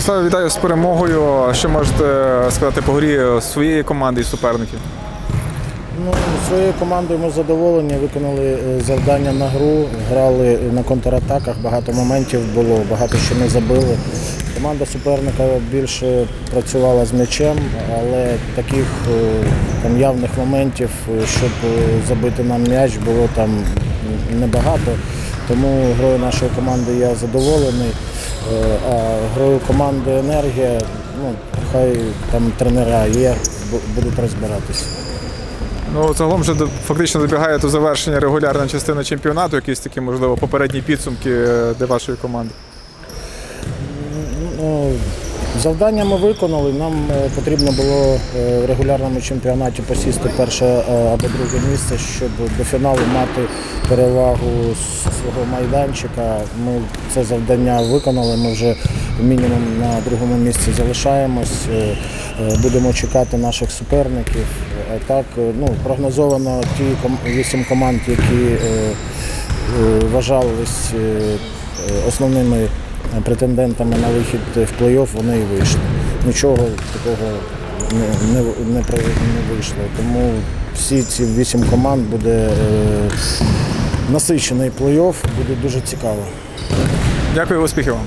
Станіслав, вітаю з перемогою. Що можете сказати по грі своєї команди і суперників? Ну, своєю командою ми задоволені, виконали е, завдання на гру, грали на контратаках, багато моментів було, багато що не забили. Команда суперника більше працювала з м'ячем, але таких е, там явних моментів, е, щоб забити нам м'яч, було там небагато. Тому грою нашої команди я задоволений. Е, А грою команди енергія, ну, хай там тренера є, будуть розбиратися. Ну, загалом вже фактично добігає до завершення регулярна частина чемпіонату, якісь такі, можливо, попередні підсумки е, для вашої команди. Ну, завдання ми виконали. Нам е, потрібно було е, в регулярному чемпіонаті посісти перше е, або друге місце, щоб до фіналу мати перевагу свого майданчика. Ми це завдання виконали. Ми вже мінімум на другому місці залишаємось. Будемо чекати наших суперників. А так, ну, прогнозовано ті вісім команд, які вважались основними претендентами на вихід в плей-офф, вони і вийшли. Нічого такого не, не, не, не вийшло. Тому всі ці вісім команд буде е, насичений плей-офф, буде дуже цікаво. Дякую, успіхів вам.